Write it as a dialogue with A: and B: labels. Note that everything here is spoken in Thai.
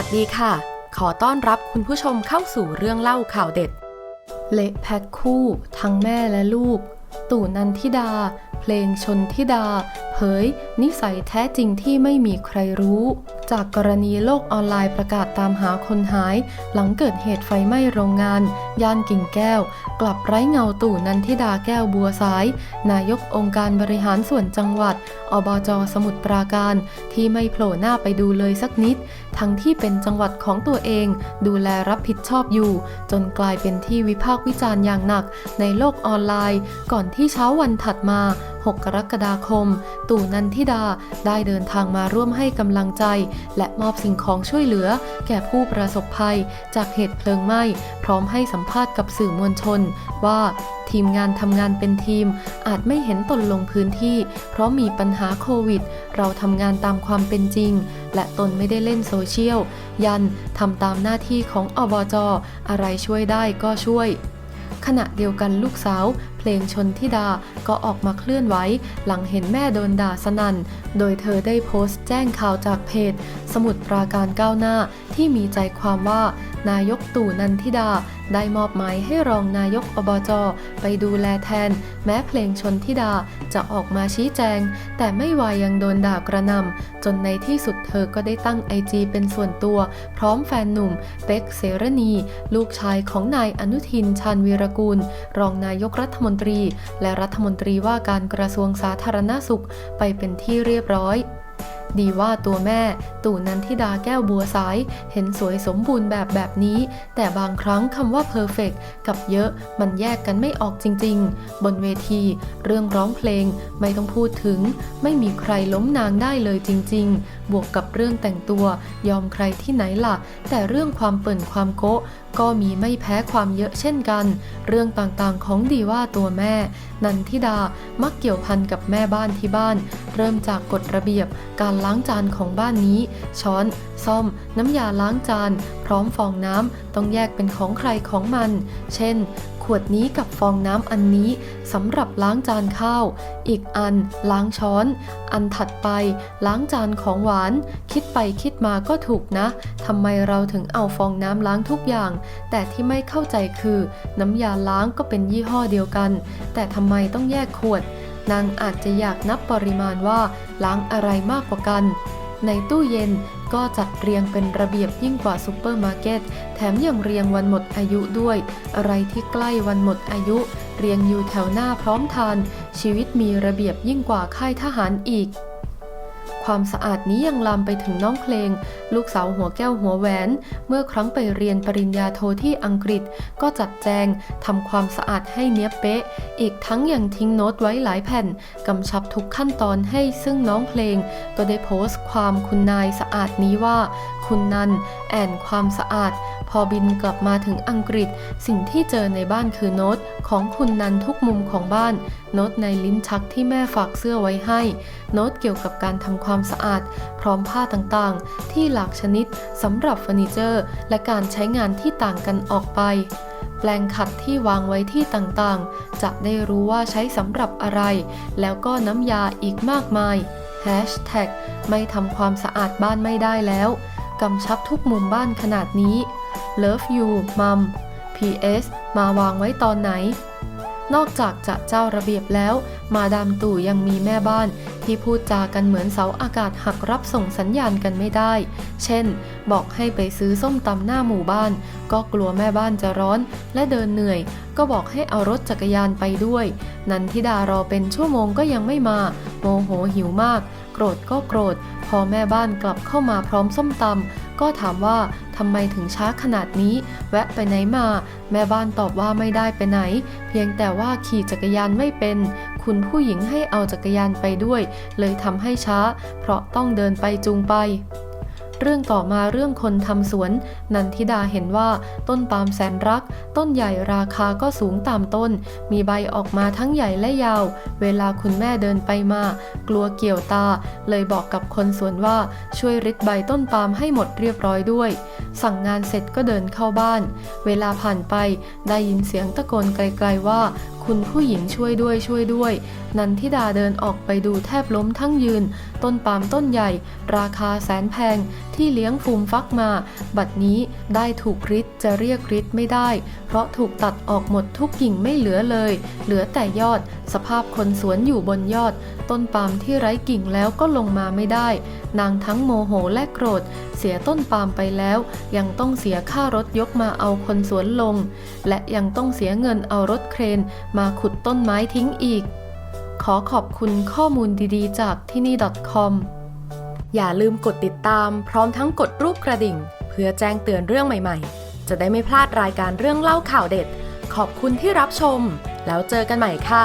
A: วัสดีค่ะ ขอต้อนรับคุณผู้ชมเข้าสู่เรื่องเล่าข่าวเด็ด เละแพ็คคู่ ทั้งแม่และลูก ตู่นันทิดา เพลงชนทิดา เผย นิสัยแท้จริงที่ไม่มีใครรู้ จากกรณีโลกออนไลน์ประกาศตามหาคนหาย หลังเกิดเหตุไฟไหม้โรงงาน ย่านกิ่งแก้ว กลับไร้เงาตู่นันทิดาแก้วบัวสาย นายกองค์การบริหารส่วนจังหวัด อบจสมุทรปราการ ที่ไม่โผล่หน้าไปดูเลยสักนิด ทั้งที่เป็นจังหวัดของตัวเอง ดูแลรับผิดชอบอยู่ จนกลายเป็นที่วิพากษ์วิจารณ์อย่างหนักในโลกออนไลน์ ก่อนที่เช้าวันถัดมา 6 กรกฎาคม ตู่นันทิดาได้เดินทางมาร่วมให้กำลังใจ และมอบสิ่งของช่วยเหลือ แก่ผู้ประสบภัย จากเหตุเพลิงไหม้ พร้อมให้สัมภาษณ์กับสื่อมวลชน ว่าทีมงานทำงานเป็นทีม อาจไม่เห็นตนลงพื้นที่ เพราะมีปัญหาโควิด เราทำงานตามความเป็นจริง และตนไม่ได้เล่นโซเชียล ยันทำตามหน้าที่ของอบจ อะไรช่วยได้ก็ช่วยขณะเดียวกันลูกสาวเพลงชนทิดาก็ออกมาเคลื่อนไหวหลังเห็นแม่โดนด่าสนัน่น โดยเธอได้โพสต์แจ้งข่าวจากเพจ สมุดปราการก้าวหน้าที่มีใจความว่า นายกตู่นันทิดาได้มอบหมายให้รองนายกอบจไปดูแลแทน แม้เพลงชนทิดาจะออกมาชี้แจง แต่ไม่วายยังโดนด่ากระนำจนในที่สุดเธอก็ได้ตั้งไอจีเป็นส่วนตัว พร้อมแฟนหนุ่ม เป็กเสรณี ลูกชายของนายอนุทินชาญวีรกูล รองนายกรัฐมนตรี และรัฐมนตรีว่าการกระทรวงสาธารณสุขไปเป็นที่เรียบร้อย ดีว่าตัวแม่ ตู่นันทิดาแก้วบัวสาย เห็นสวยสมบูรณ์แบบแบบนี้ แต่บางครั้งคำว่า perfect กับเยอะมันแยกกันไม่ออกจริง ๆ บนเวที เรื่องร้องเพลงไม่ต้องพูดถึง ไม่มีใครล้มนางได้เลยจริง ๆ บวกกับเรื่องแต่งตัวยอมใครที่ไหนล่ะ แต่เรื่องความเปิ่นความโกะก็มีไม่แพ้ความเยอะเช่นกัน เรื่องต่างๆของดีว่าตัวแม่ นันทิดามักเกี่ยวพันกับแม่บ้านที่บ้าน เริ่มจากกฎระเบียบการล้างจานของบ้านนี้ ช้อน ซ่อม น้ำยาล้างจาน พร้อมฟองน้ำต้องแยกเป็นของใครของมัน เช่น วดนี้กับฟองน้ำอันนี้สำหรับล้างจานข้าว อีกอันล้างช้อน อันถัดไปล้างจานของหวาน คิดไปคิดมาก็ถูกนะทำไมเราถึงเอาฟองน้ำล้างทุกอย่าง แต่ที่ไม่เข้าใจคือ น้ำยาล้างก็เป็นยี่ห้อเดียวกัน แต่ทำไมต้องแยกขวด นางอาจจะอยากนับปริมาณว่าล้างอะไรมากกว่ากัน ในตู้เย็น ก็จัดเรียงเป็นระเบียบยิ่งกว่าซูเปอร์มาร์เก็ต แถมยังเรียงวันหมดอายุด้วย อะไรที่ใกล้วันหมดอายุ เรียงอยู่แถวหน้าพร้อมทาน ชีวิตมีระเบียบยิ่งกว่าค่ายทหารอีก ความสะอาดนี้ยังลามไปถึงน้องเพลง ลูกสาวหัวแก้วหัวแหวน เมื่อครั้งไปเรียนปริญญาโทที่อังกฤษ ก็จัดแจงทำความสะอาดให้เนี้ยบเป๊ะ อีกทั้งยังทิ้งโน้ตไว้หลายแผ่นกำชับทุกขั้นตอนให้ซึ่งน้องเพลง ก็ได้โพสต์ความคุณนายสะอาดนี้ว่า คุณนันแอนความสะอาด พอบินกลับมาถึงอังกฤษ สิ่งที่เจอในบ้านคือโน้ตของคุณนันทุกมุมของบ้าน โน้ตในลิ้นชักที่แม่ฝากเสื้อไว้ให้ โน้ตเกี่ยวกับการทำความความสะอาด พร้อมผ้าต่างๆ ที่หลากชนิดสำหรับเฟอร์นิเจอร์ และการใช้งานที่ต่างกันออกไป แปลงขัดที่วางไว้ที่ต่างๆ จะได้รู้ว่าใช้สำหรับอะไร แล้วก็น้ำยาอีกมากมาย Hashtag ไม่ทำความสะอาดบ้านไม่ได้แล้วกำชับทุกมุมบ้านขนาดนี้ Love you mom PS มาวางไว้ตอนไหน นอกจากจะเจ้าระเบียบแล้ว มาดามตู่ยังมีแม่บ้านที่พูดจากันเหมือนเสาอากาศหักรับส่งสัญญาณกันไม่ได้ เช่น บอกให้ไปซื้อส้มตำหน้าหมู่บ้าน ก็กลัวแม่บ้านจะร้อนและเดินเหนื่อย ก็บอกให้เอารถจักรยานไปด้วย นันทิดารอเป็นชั่วโมงก็ยังไม่มา โมโหหิวมาก โกรธก็โกรธ พอแม่บ้านกลับเข้ามาพร้อมส้มตำก็ถามว่า ทำไมถึงช้าขนาดนี้ แวะไปไหนมา แม่บ้านตอบว่าไม่ได้ไปไหน เพียงแต่ว่าขี่จักรยานไม่เป็น คุณผู้หญิงให้เอาจักรยานไปด้วย เลยทำให้ช้า เพราะต้องเดินไปจูงไป เรื่องต่อมาเรื่องคนทำสวน นันทิดาเห็นว่าต้นปาล์มแสนรัก ต้นใหญ่ราคาก็สูงตามต้น มีใบออกมาทั้งใหญ่และยาว เวลาคุณแม่เดินไปมา กลัวเกี่ยวตา เลยบอกกับคนสวนว่าช่วยริดใบต้นปาล์มให้หมดเรียบร้อยด้วย สั่งงานเสร็จก็เดินเข้าบ้าน เวลาผ่านไปได้ยินเสียงตะโกนไกลๆว่า คุณผู้หญิงช่วยด้วยช่วยด้วย นันทิดาเดินออกไปดูแทบล้มทั้งยืน ต้นปาล์มต้นใหญ่ ราคาแสนแพง ที่เลี้ยงฟูมฟักมา บัดนี้ได้ถูกริดจะเรียกริดไม่ได้ เพราะถูกตัดออกหมดทุกกิ่งไม่เหลือเลย เหลือแต่ยอด สภาพคนสวนอยู่บนยอด ต้นปาล์มที่ไร้กิ่งแล้วก็ลงมาไม่ได้ นางทั้งโมโหและโกรธ เสียต้นปาล์มไปแล้ว ยังต้องเสียค่ารถยกมาเอาคนสวนลง และยังต้องเสียเงินเอารถเครนมาขุดต้นไม้ทิ้งอีก ขอขอบคุณข้อมูลดีๆ จากที่นี่ .com อย่าลืมกดติดตามพร้อมทั้งกดรูปกระดิ่ง เพื่อแจ้งเตือนเรื่องใหม่ๆ จะได้ไม่พลาดรายการเรื่องเล่าข่าวเด็ด ขอบคุณที่รับชม แล้วเจอกันใหม่ค่ะ